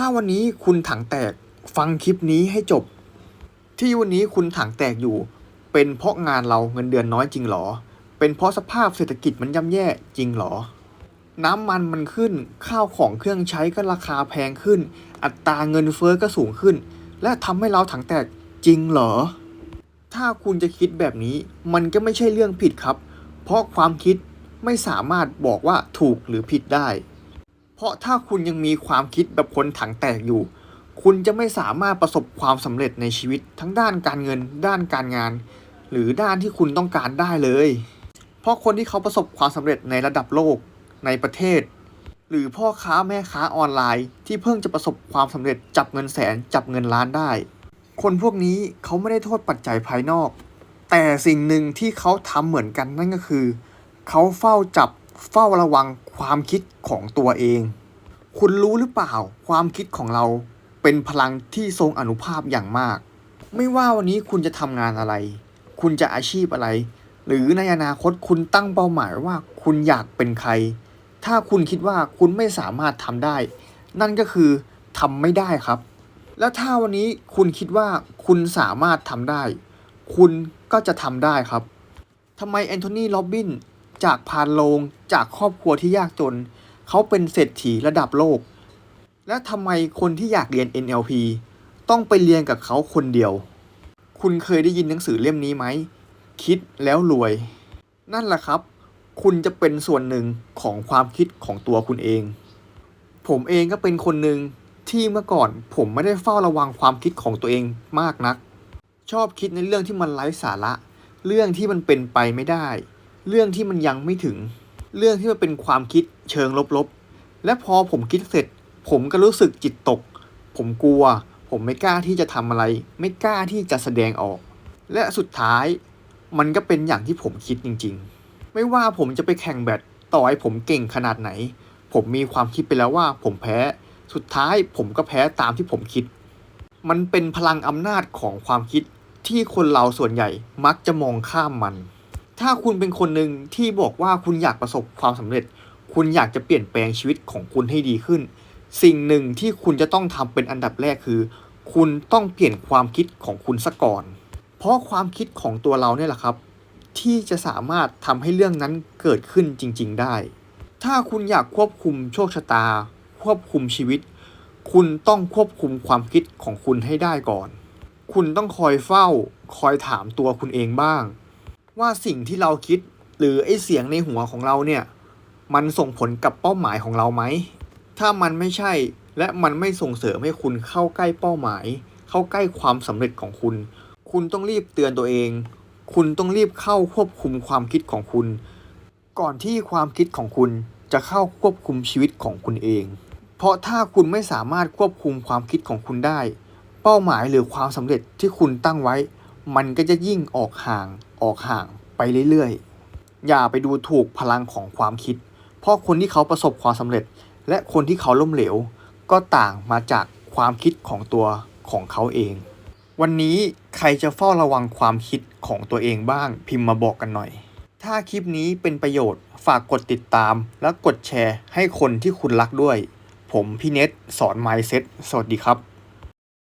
ถ้าวันนี้คุณถังแตกฟังคลิปนี้ให้จบ ที่วันนี้คุณถังแตกอยู่ เป็นเพราะงานเราเงินเดือนน้อยจริงหรอ เป็นเพราะสภาพเศรษฐกิจมันย่ำแย่จริงหรอ น้ำมันมันขึ้นข้าวของเครื่องใช้ก็ราคาแพงขึ้น อัตราเงินเฟ้อก็สูงขึ้น และทำให้เราถังแตกจริงเหรอ ถ้าคุณจะคิดแบบนี้มันก็ไม่ใช่เรื่องผิดครับ เพราะความคิดไม่สามารถบอกว่าถูกหรือผิดได้ เพราะถ้าคุณยังมีความคิดแบบคนถังแตกอยู่ คุณจะไม่สามารถประสบความสำเร็จในชีวิตทั้งด้านการเงิน ด้านการงาน หรือด้านที่คุณต้องการได้เลย เพราะคนที่เขาประสบความสำเร็จในระดับโลกในประเทศ หรือพ่อค้าแม่ค้าออนไลน์ ที่เพิ่งจะประสบความสำเร็จจับเงินแสนจับเงินล้านได้ คนพวกนี้เขาไม่ได้โทษปัจจัยภายนอก แต่สิ่งหนึ่งที่เขาทำเหมือนกันนั่นก็คือ เขาเฝ้าจับเฝ้าระวัง ความคิดของตัวเอง คุณรู้หรือเปล่า ความคิดของเราเป็นพลังที่ทรงอนุภาพอย่างมาก ไม่ว่าวันนี้คุณจะทำงานอะไร คุณจะอาชีพอะไร หรือในอนาคตคุณตั้งเป้าหมายว่าคุณอยากเป็นใคร ถ้าคุณคิดว่าคุณไม่สามารถทำได้ นั่นก็คือทำไม่ได้ครับ แล้วถ้าวันนี้คุณคิดว่าคุณสามารถทำได้ คุณก็จะทำได้ครับทำไมแอนโทนี โรบบิน จากพานโลงจากครอบครัวที่ยากจน เขาเป็นเศรษฐีระดับโลก และทำไมคนที่อยากเรียน NLP ต้องไปเรียนกับเขาคนเดียว คุณเคยได้ยินหนังสือเล่มนี้ไหม คิดแล้วรวย นั่นแหละครับ คุณจะเป็นส่วนหนึ่งของความคิดของตัวคุณเอง ผมเองก็เป็นคนหนึ่งที่เมื่อก่อนผมไม่ได้เฝ้าระวังความคิดของตัวเองมากนัก ชอบคิดในเรื่องที่มันไร้สาระ เรื่องที่มันเป็นไปไม่ได้ เรื่องที่มันยังไม่ถึง เรื่องที่มันเป็นความคิดเชิงลบๆ และพอผมคิดเสร็จ ผมก็รู้สึกจิตตก ผมกลัว ผมไม่กล้าที่จะทำอะไร ไม่กล้าที่จะแสดงออก และสุดท้าย มันก็เป็นอย่างที่ผมคิดจริง ๆ ไม่ว่าผมจะไปแข่งแบดต่อให้ผมเก่งขนาดไหน ผมมีความคิดไปแล้วว่าผมแพ้ สุดท้ายผมก็แพ้ตามที่ผมคิด มันเป็นพลังอำนาจของความคิดที่คนเราส่วนใหญ่มักจะมองข้ามมัน ถ้าคุณเป็นคนหนึ่งที่บอกว่าคุณอยากประสบความสำเร็จ คุณอยากจะเปลี่ยนแปลงชีวิตของคุณให้ดีขึ้น สิ่งหนึ่งที่คุณจะต้องทำเป็นอันดับแรกคือ คุณต้องเปลี่ยนความคิดของคุณซะก่อน เพราะความคิดของตัวเราเนี่ยแหละครับ ที่จะสามารถทำให้เรื่องนั้นเกิดขึ้นจริง ๆ ได้ ถ้าคุณอยากควบคุมโชคชะตา ควบคุมชีวิต คุณต้องควบคุมความคิดของคุณให้ได้ก่อน คุณต้องคอยเฝ้า คอยถามตัวคุณเองบ้าง ว่าสิ่งที่เราคิดหรือไอเสียงในหัวของเราเนี่ย มันส่งผลกับเป้าหมายของเราไหม ถ้ามันไม่ใช่และมันไม่ส่งเสริมให้คุณเข้าใกล้เป้าหมาย เข้าใกล้ความสำเร็จของคุณ คุณต้องรีบเตือนตัวเอง คุณต้องรีบเข้าควบคุมความคิดของคุณ ก่อนที่ความคิดของคุณจะเข้าควบคุมชีวิตของคุณเอง เพราะถ้าคุณไม่สามารถควบคุมความคิดของคุณได้ เป้าหมายหรือความสำเร็จที่คุณตั้งไว้ มันก็จะยิ่งออกห่างออกห่างไปเรื่อยๆ อย่าไปดูถูกพลังของความคิด เพราะคนที่เขาประสบความสำเร็จ และคนที่เขาล้มเหลว ก็ต่างมาจากความคิดของตัวของเขาเอง วันนี้ใครจะเฝ้าระวังความคิดของตัวเองบ้างพิมพ์มาบอกกันหน่อย ถ้าคลิปนี้เป็นประโยชน์ฝากกดติดตามและกดแชร์ให้คนที่คุณรักด้วย ผมพี่เน็ตสอน Mindset สวัสดีครับ